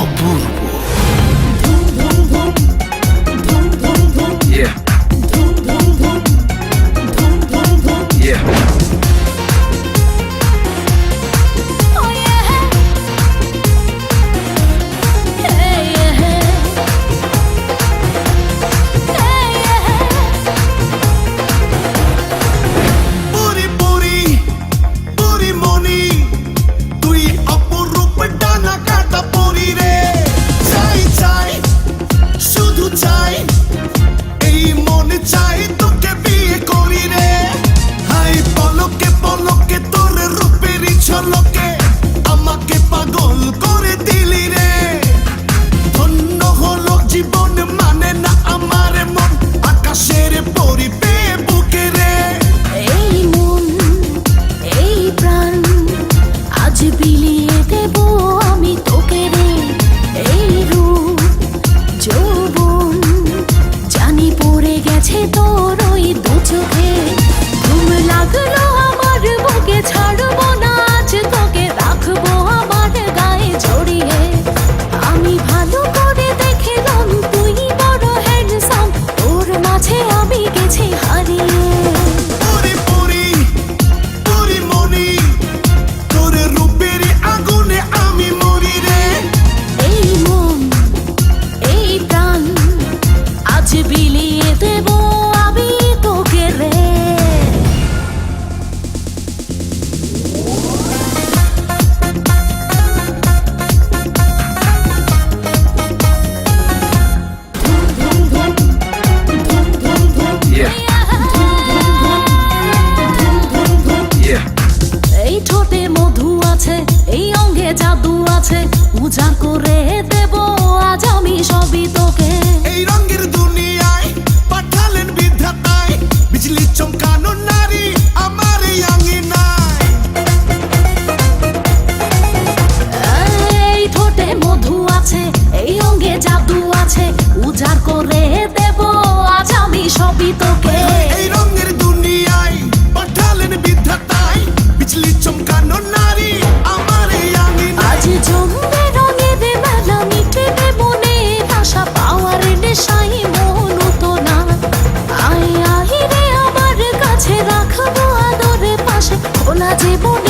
обуру. জাদু আছে পূজা করে দেব। আজ আমি সবই তোকে জীবনে